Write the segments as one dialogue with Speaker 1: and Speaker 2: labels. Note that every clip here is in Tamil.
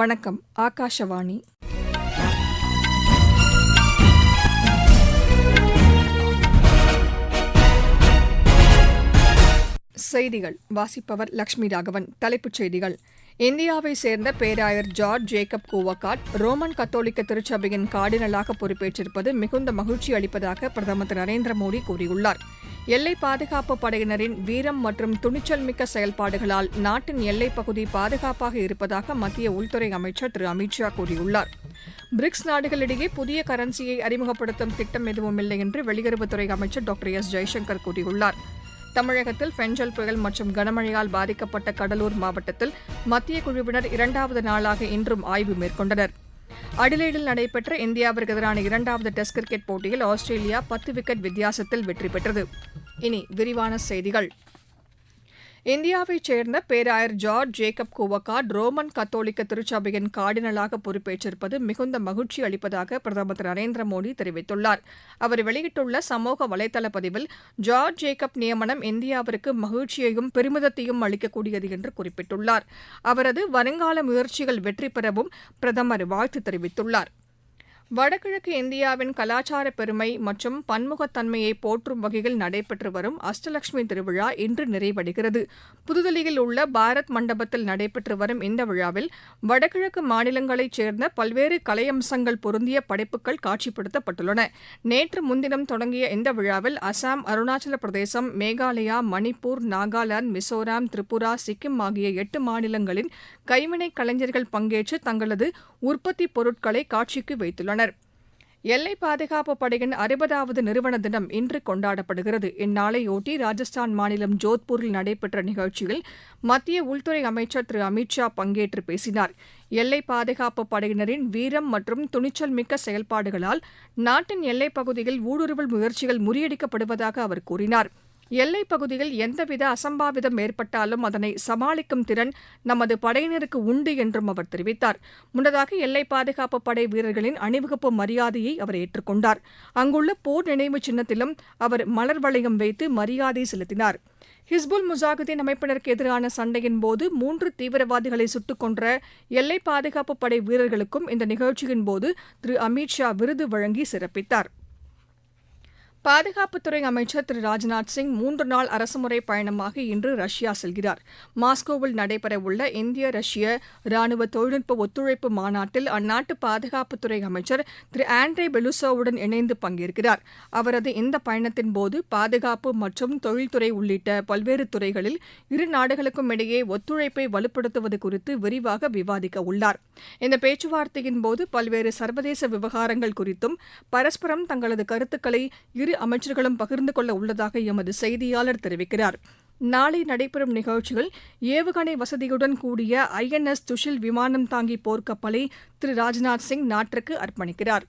Speaker 1: வணக்கம் ஆகாஷவாணி செய்திகள் வாசிப்பவர் லக்ஷ்மி ராகவன் தலைப்புச் செய்திகள் இந்தியாவை சேர்ந்த பேராயர் ஜார்ஜ் ஜேக்கப் கூவக்காட் ரோமன் கத்தோலிக்க திருச்சபையின் கார்டினலாக பொறுப்பேற்றிருப்பது மிகுந்த மகிழ்ச்சி அளிப்பதாக பிரதமர் திரு நரேந்திர மோடி கூறியுள்ளார் எல்லை பாதுகாப்பு படையினரின் வீரம் மற்றும் துணிச்சல் மிக்க செயல்பாடுகளால் நாட்டின் எல்லைப் பகுதி பாதுகாப்பாக இருப்பதாக மத்திய உள்துறை அமைச்சர் திரு அமித்ஷா கூறியுள்ளார் பிரிக்ஸ் நாடுகளிடையே புதிய கரன்சியை அறிமுகப்படுத்தும் திட்டம் எதுவும் இல்லை என்று வெளியுறவுத்துறை அமைச்சர் டாக்டர் எஸ் ஜெய்சங்கர் கூறியுள்ளாா் தமிழகத்தில் பெஞ்சல் புயல் மற்றும் கனமழையால் பாதிக்கப்பட்ட கடலூர் மாவட்டத்தில் மத்திய குழுவினர் இரண்டாவது நாளாக இன்றும் ஆய்வு மேற்கொண்டனர் அடிலேடில் நடைபெற்ற இந்தியாவிற்கு எதிரான இரண்டாவது டெஸ்ட் கிரிக்கெட் போட்டியில் ஆஸ்திரேலியா பத்து விக்கெட் வித்தியாசத்தில் வெற்றி பெற்றது இனி விரிவான செய்திகள் இந்தியாவைச் சேர்ந்த பேராயர் ஜார்ஜ் ஜேக்கப் கோவக்கா ரோமன் கத்தோலிக்க திருச்சபையின் கார்டினலாக பொறுப்பேற்றிருப்பது மிகுந்த மகிழ்ச்சி அளிப்பதாக பிரதமர் திரு நரேந்திர மோடி தெரிவித்துள்ளார் அவர் வெளியிட்டுள்ள சமூக வலைதள பதிவில் ஜார்ஜ் ஜேக்கப் நியமனம் இந்தியாவிற்கு மகிழ்ச்சியையும் பெருமிதத்தையும் அளிக்கக்கூடியது என்று குறிப்பிட்டுள்ளார் அவரது வருங்கால முயற்சிகள் வெற்றி பெறவும் பிரதமர் வாழ்த்து தெரிவித்துள்ளாா் வடகிழக்கு இந்தியாவின் கலாச்சார பெருமை மற்றும் பன்முகத்தன்மையை போற்றும் வகையில் நடைபெற்று வரும் அஷ்டலட்சுமி திருவிழா இன்று நிறைவடைகிறது புதுதில்லியில் உள்ள பாரத் மண்டபத்தில் நடைபெற்று வரும் இந்த விழாவில் வடகிழக்கு மாநிலங்களைச் சேர்ந்த பல்வேறு கலையம்சங்கள் பொருந்திய படைப்புகள் காட்சிப்படுத்தப்பட்டுள்ளன நேற்று முன்தினம் தொடங்கிய இந்த விழாவில் அசாம் அருணாச்சல பிரதேசம் மேகாலயா மணிப்பூர் நாகாலாந்து மிசோராம் திரிபுரா சிக்கிம் ஆகிய எட்டு மாநிலங்களின் கைவினை கலைஞர்கள் பங்கேற்று தங்களது உற்பத்தி பொருட்களை காட்சிக்கு வைத்துள்ளனர் எல்லை பாதுகாப்பு படையின் அறுபதாவது நிறுவன தினம் இன்று கொண்டாடப்படுகிறது இந்நாளையொட்டி ராஜஸ்தான் மாநிலம் ஜோத்பூரில் நடைபெற்ற நிகழ்ச்சியில் மத்திய உள்துறை அமைச்சர் திரு அமித் ஷா பங்கேற்று பேசினார் எல்லை பாதுகாப்பு படையினரின் வீரம் மற்றும் துணிச்சல் மிக்க செயல்பாடுகளால் நாட்டின் எல்லைப் பகுதியில் ஊடுருவல் முயற்சிகள் முறியடிக்கப்படுவதாக அவர் கூறினாா் எல்லைப் பகுதியில் எந்தவித அசம்பாவிதம் ஏற்பட்டாலும் அதனை சமாளிக்கும் திறன் நமது படையினருக்கு உண்டு என்றும் அவர் தெரிவித்தார் முன்னதாக எல்லை பாதுகாப்பு படை வீரர்களின் அணிவகுப்பு மரியாதையை அவர் ஏற்றுக்கொண்டார் அங்குள்ள போர் நினைவு சின்னத்திலும் அவர் மலர் வளையம் வைத்து மரியாதை செலுத்தினார் ஹிஸ்புல் முசாகுதீன் அமைப்பினருக்கு எதிரான சண்டையின் போது மூன்று தீவிரவாதிகளை சுட்டுக் கொன்ற எல்லை பாதுகாப்பு படை வீரர்களுக்கும் இந்த நிகழ்ச்சியின் போது திரு அமித் ஷா விருது வழங்கி சிறப்பித்தாா் பாதுகாப்புத்துறை அமைச்சர் திரு ராஜ்நாத் சிங் மூன்று நாள் அரசுமுறை பயணமாக இன்று ரஷ்யா செல்கிறார் மாஸ்கோவில் நடைபெறவுள்ள இந்திய ரஷ்ய ராணுவ தொழில்நுட்ப ஒத்துழைப்பு மாநாட்டில் அந்நாட்டு பாதுகாப்புத்துறை அமைச்சர் திரு ஆண்ட்ரே பெலுசோவுடன் இணைந்து பங்கேற்கிறார் அவரது இந்த பயணத்தின்போது பாதுகாப்பு மற்றும் தொழில்துறை உள்ளிட்ட பல்வேறு துறைகளில் இரு நாடுகளுக்கும் இடையே ஒத்துழைப்பை வலுப்படுத்துவது குறித்து விரிவாக விவாதிக்க உள்ளார் இந்த பேச்சுவார்த்தையின்போது பல்வேறு சர்வதேச விவகாரங்கள் குறித்தும் பரஸ்பரம் தங்களது கருத்துக்களை இரு இரு அமைச்சர்களும் பகிர்ந்து கொள்ள உள்ளதாக எமது செய்தியாளர் தெரிவிக்கிறார் நாளை நடைபெறும் நிகழ்ச்சியில் ஏவுகணை வசதியுடன் கூடிய ஐஎன்எஸ் துஷில் விமானம் தாங்கி போர்க்கப்பலை திரு ராஜ்நாத் சிங் நாட்டிற்கு அர்ப்பணிக்கிறாா்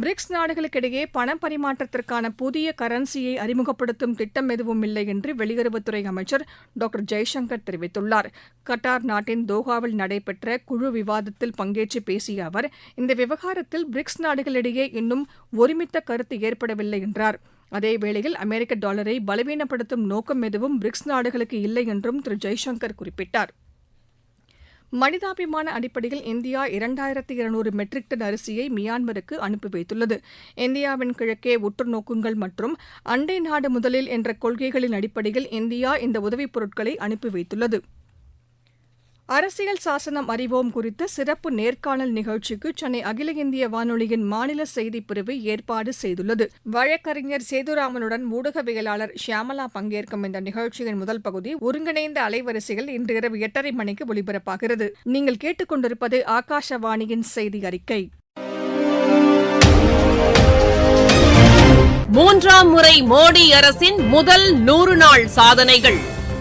Speaker 1: பிரிக்ஸ் நாடுகளுக்கிடையே பண பரிமாற்றத்திற்கான புதிய கரன்சியை அறிமுகப்படுத்தும் திட்டம் எதுவும் இல்லை என்று வெளியுறவுத்துறை அமைச்சர் டாக்டர் ஜெய்சங்கர் தெரிவித்துள்ளார் கட்டார் நாட்டின் தோஹாவில் நடைபெற்ற குழு விவாதத்தில் பங்கேற்று பேசிய அவர் இந்த விவகாரத்தில் பிரிக்ஸ் நாடுகளிடையே இன்னும் ஒருமித்த கருத்து ஏற்படவில்லை என்றார் அதேவேளையில் அமெரிக்க டாலரை பலவீனப்படுத்தும் நோக்கம் எதுவும் பிரிக்ஸ் நாடுகளுக்கு இல்லை என்றும் திரு ஜெய்சங்கர் குறிப்பிட்டார் மனிதாபிமான அடிப்படையில் இந்தியா இரண்டாயிரத்து இருநூறு மெட்ரிக் டன் அரிசியை மியான்மருக்கு அனுப்பி வைத்துள்ளது இந்தியாவின் கிழக்கே உற்று நோக்குங்கள் மற்றும் அண்டை நாடு முதலில் என்ற கொள்கைகளின் அடிப்படையில் இந்தியா இந்த உதவிப் பொருட்களை அனுப்பி வைத்துள்ளது அரசியல் சாசனம் அறிவோம் குறித்த சிறப்பு நேர்காணல் நிகழ்ச்சிக்கு சென்னை அகில இந்திய வானொலியின் மாநில செய்திப்பிரிவு ஏற்பாடு செய்துள்ளது வழக்கறிஞர் சேதுராமனுடன் ஊடகவியலாளர் ஷியாமலா பங்கேற்கும் இந்த நிகழ்ச்சியின் முதல் பகுதி ஒருங்கிணைந்த அலைவரிசையில் இன்று இரவு எட்டரை மணிக்கு ஒலிபரப்பாகிறது நீங்கள் கேட்டுக்கொண்டிருப்பது ஆகாஷவாணியின் செய்தி அறிக்கை
Speaker 2: மூன்றாம் முறை மோடி அரசின் முதல் நூறு நாள் சாதனைகள்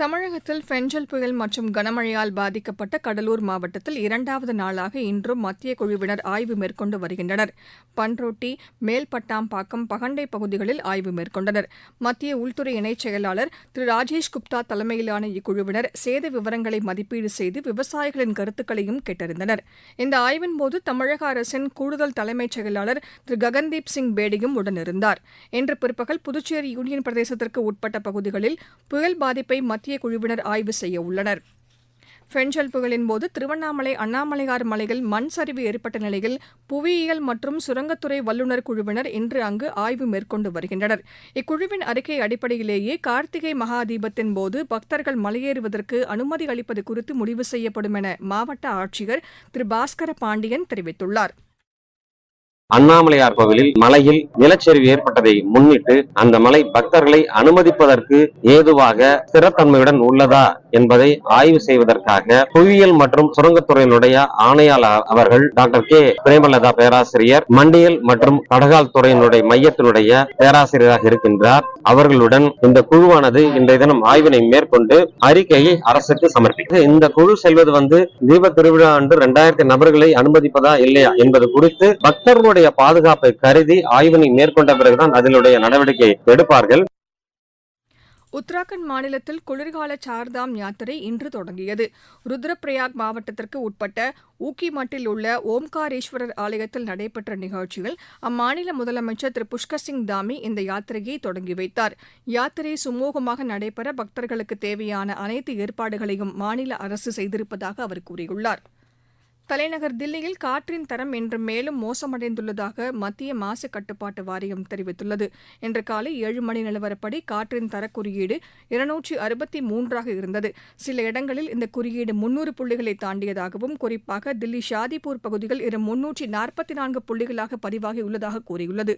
Speaker 1: தமிழகத்தில் ஃபெஞ்சல் புயல் மற்றும் கனமழையால் பாதிக்கப்பட்ட கடலூர் மாவட்டத்தில் இரண்டாவது நாளாக இன்றும் மத்திய குழுவினர் ஆய்வு மேற்கொண்டு வருகின்றனர் பன்ரோட்டி மேல்பட்டாம்பாக்கம் பகண்டை பகுதிகளில் ஆய்வு மேற்கொண்டனர் மத்திய உள்துறை இணைச் செயலாளர் திரு ராஜேஷ் குப்தா தலைமையிலான இக்குழுவினர் சேத விவரங்களை மதிப்பீடு செய்து விவசாயிகளின் கருத்துக்களையும் கேட்டறிந்தனர் இந்த ஆய்வின்போது தமிழக அரசின் கூடுதல் தலைமைச் செயலாளர் திரு ககன்தீப் சிங் பேடியும் உடனிருந்தார் இன்று பிற்பகல் புதுச்சேரி யூனியன் பிரதேசத்திற்கு உட்பட்ட பகுதிகளில் புயல் பாதிப்பை மத்திய மத்திய குழுவினர் ஆய்வு செய்ய உள்ளனர் ஃபென்ஷல் போது திருவண்ணாமலை அண்ணாமலையார் மலையில் மண் சரிவு ஏற்பட்ட நிலையில் புவியியல் மற்றும் சுரங்கத்துறை வல்லுநர் குழுவினர் இன்று அங்கு ஆய்வு மேற்கொண்டு வருகின்றனர் இக்குழுவின் அறிக்கை அடிப்படையிலேயே கார்த்திகை மகாதீபத்தின் போது பக்தர்கள் மலையேறுவதற்கு அனுமதி அளிப்பது குறித்து முடிவு செய்யப்படும் என மாவட்ட ஆட்சியர் திரு பாஸ்கர பாண்டியன் தெரிவித்துள்ளாா்
Speaker 3: அண்ணாமலையார் கோவிலில் மலையில் நிலச்சரிவு ஏற்பட்டதை முன்னிட்டு அந்த மலை பக்தர்களை அனுமதிப்பதற்கு ஏதுவாக ஸ்திரத்தன்மையுடன் உள்ளதா என்பதை ஆய்வு செய்வதற்காக புவியியல் மற்றும் சுரங்கத்துறையினுடைய ஆணையாளர் அவர்கள் டாக்டர் கே பிரேமலதா பேராசிரியர் மண்டியல் மற்றும் கடகால் துறையினுடைய மையத்தினுடைய பேராசிரியராக இருக்கின்றார் அவர்களுடன் இந்த குழுவானது இன்றைய தினம் ஆய்வினை மேற்கொண்டு அறிக்கையை அரசுக்கு சமர்ப்பித்து இந்த குழு செல்வது வந்து தீப திருவிழா அன்று இரண்டாயிரத்தி நபர்களை அனுமதிப்பதா இல்லையா என்பது குறித்து பக்தர்களுடைய மக்களுடைய பாதுகாப்பை கருதி ஆய்வினை மேற்கொண்ட பிறகுதான் அதனுடைய நடவடிக்கை எடுப்பார்கள்
Speaker 1: உத்தராகண்ட் மாநிலத்தில் குளிர்கால சார்தாம் யாத்திரை இன்று தொடங்கியது ருத்ரபிரயாக் மாவட்டத்திற்கு உட்பட்ட ஊக்கிமட்டில் உள்ள ஓம்காரேஸ்வரர் ஆலயத்தில் நடைபெற்ற நிகழ்ச்சியில் அம்மாநில முதலமைச்சர் திரு புஷ்கர் சிங் தாமி இந்த யாத்திரையை தொடங்கி வைத்தார் யாத்திரை சுமூகமாக நடைபெற பக்தர்களுக்கு தேவையான அனைத்து ஏற்பாடுகளையும் மாநில அரசு செய்திருப்பதாக அவர் கூறியுள்ளாா் தலைநகர் தில்லியில் காற்றின் தரம் இன்று மேலும் மோசமடைந்துள்ளதாக மத்திய மாசு கட்டுப்பாட்டு வாரியம் தெரிவித்துள்ளது இன்று காலை ஏழு மணி நிலவரப்படி காற்றின் தர குறியீடு இருநூற்றி அறுபத்தி மூன்றாக இருந்தது சில இடங்களில் இந்த குறியீடு முன்னூறு புள்ளிகளை தாண்டியதாகவும் குறிப்பாக தில்லி ஷாதிப்பூர் பகுதியில் இரு முன்னூற்றி நாற்பத்தி நான்கு புள்ளிகளாக பதிவாகியுள்ளதாக கூறியுள்ளது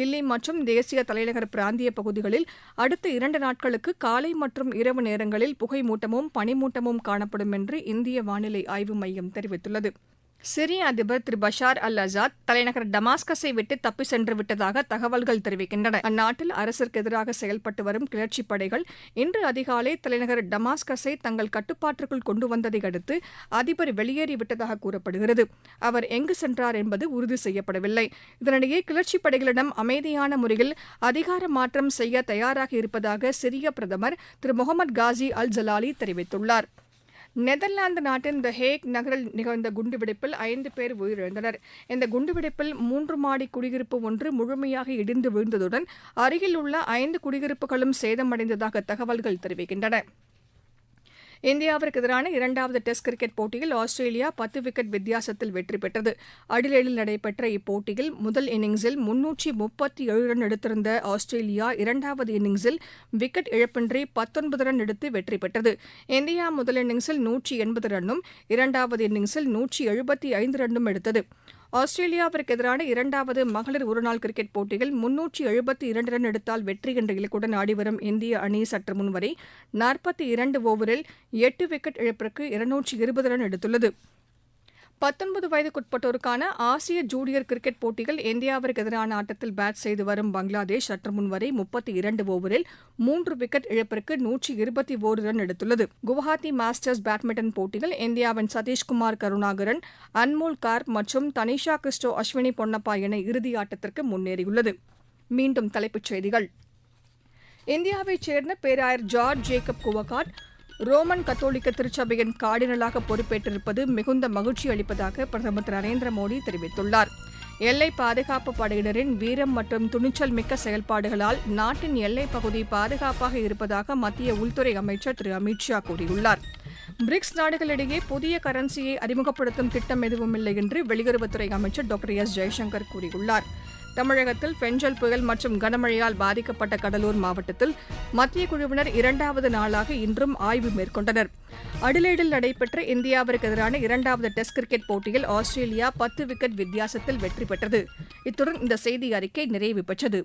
Speaker 1: தில்லி மற்றும் தேசிய தலைநகர் பிராந்திய பகுதிகளில் அடுத்த இரண்டு நாட்களுக்கு காலை மற்றும் இரவு நேரங்களில் புகைமூட்டமும் பனிமூட்டமும் காணப்படும் என்று இந்திய வானிலை ஆய்வு மையம் தெரிவித்துள்ளது கூறியுள்ளது சிரிய அதிபர் திரு பஷார் அல் அசாத் தலைநகர் டமாஸ்கஸை விட்டு தப்பி சென்று விட்டதாக தகவல்கள் தெரிவிக்கின்றன அந்நாட்டில் அரசிற்கு எதிராக செயல்பட்டு வரும் கிளர்ச்சிப் படைகள் இன்று அதிகாலை தலைநகர் டமாஸ்கஸை தங்கள் கட்டுப்பாட்டிற்குள் கொண்டு வந்ததை அடுத்து அதிபர் வெளியேறிவிட்டதாக கூறப்படுகிறது அவர் எங்கு சென்றார் என்பது உறுதி செய்யப்படவில்லை இதனிடையே கிளர்ச்சிப் படைகளிடம் அமைதியான முறையில் அதிகார மாற்றம் செய்ய தயாராக இருப்பதாக சிரிய பிரதமர் திரு முகமது காசி அல் ஜலாலி தெரிவித்துள்ளாா் நெதர்லாந்து நாட்டின் த ஹேக் நகரில் நிகழ்ந்த குண்டுவெடிப்பில் ஐந்து பேர் உயிரிழந்தனர் இந்த குண்டுவெடிப்பில் மூன்று மாடி குடியிருப்பு ஒன்று முழுமையாக இடிந்து விழுந்ததுடன் அருகில் உள்ள ஐந்து குடியிருப்புகளும் சேதமடைந்ததாக தகவல்கள் தெரிவிக்கின்றன இந்தியாவிற்கு எதிரான இரண்டாவது டெஸ்ட் கிரிக்கெட் போட்டியில் ஆஸ்திரேலியா பத்து விக்கெட் வித்தியாசத்தில் வெற்றி பெற்றது அடிலேடில் நடைபெற்ற இப்போட்டியில் முதல் இன்னிங்ஸில் முன்னூற்றி முப்பத்தி ஏழு ரன் எடுத்திருந்த ஆஸ்திரேலியா இரண்டாவது இன்னிங்ஸில் விக்கெட் இழப்பின்றி பத்தொன்பது ரன் எடுத்து வெற்றி பெற்றது இந்தியா முதல் இன்னிங்ஸில் நூற்றி எண்பது ரன்னும் இரண்டாவது இன்னிங்ஸில் நூற்றி எழுபத்தி ஐந்து ரன்னும் எடுத்தது ஆஸ்திரேலியாவிற்கு எதிரான இரண்டாவது மகளிர் ஒருநாள் கிரிக்கெட் போட்டியில் முன்னூற்றி எழுபத்து இரண்டு ரன் எடுத்தால் வெற்றி என்ற இலக்குடன் ஆடிவரும் இந்திய அணி சற்று முன்வரை நாற்பத்தி இரண்டு ஒவரில் எட்டு விக்கெட் இழப்பிற்கு இருநூற்றி இருபது ரன் எடுத்துள்ளது பத்தொன்பது வயதுக்குட்பட்டோருக்கான ஆசிய ஜூனியர் கிரிக்கெட் போட்டியில் இந்தியாவிற்கு எதிரான ஆட்டத்தில் பேட் செய்து வரும் பங்களாதேஷ் சற்றுமுன் வரை முப்பத்தி இரண்டு ஒவரில் மூன்று விக்கெட் இழப்பிற்கு நூற்றி இருபத்தி ஒரு ரன் எடுத்துள்ளது குவஹாத்தி மாஸ்டர்ஸ் பேட்மிண்டன் போட்டியில் இந்தியாவின் சதீஷ்குமார் கருணாகரன் அன்மோல் கார்ப் மற்றும் தனிஷா கிறிஸ்டோ அஸ்வினி பொன்னப்பா என இறுதி ஆட்டத்திற்கு முன்னேறியுள்ளது மீண்டும் தலைப்புச் செய்திகள் இந்தியாவைச் சேர்ந்த பேராயர் ஜார்ஜ் ஜேக்கப் குவகாட் ரோமன் கத்தோலிக்க திருச்சபையின் கார்டினலாக பொறுப்பேற்றிருப்பது மிகுந்த மகிழ்ச்சி அளிப்பதாக பிரதமர் திரு நரேந்திர மோடி தெரிவித்துள்ளார் எல்லை பாதுகாப்பு படையினரின் வீரம் மற்றும் துணிச்சல் மிக்க செயல்பாடுகளால் நாட்டின் எல்லைப் பகுதி பாதுகாப்பாக இருப்பதாக மத்திய உள்துறை அமைச்சர் திரு அமித்ஷா கூறியுள்ளார் பிரிக்ஸ் நாடுகளிடையே புதிய கரன்சியை அறிமுகப்படுத்தும் திட்டம் எதுவும் இல்லை என்று வெளியுறவுத்துறை அமைச்சர் டாக்டர் எஸ் ஜெய்சங்கர் கூறியுள்ளாா் தமிழகத்தில் பெஞ்சல் புயல் மற்றும் கனமழையால் பாதிக்கப்பட்ட கடலூர் மாவட்டத்தில் மத்திய குழுவினர் இரண்டாவது நாளாக இன்றும் ஆய்வு மேற்கொண்டனர் அடிலேடில் நடைபெற்ற இந்தியாவிற்கு எதிரான இரண்டாவது டெஸ்ட் கிரிக்கெட் போட்டியில் ஆஸ்திரேலியா பத்து விக்கெட் வித்தியாசத்தில் வெற்றி பெற்றது இத்துடன் இந்த செய்தி அறிக்கை நிறைவு பெற்றது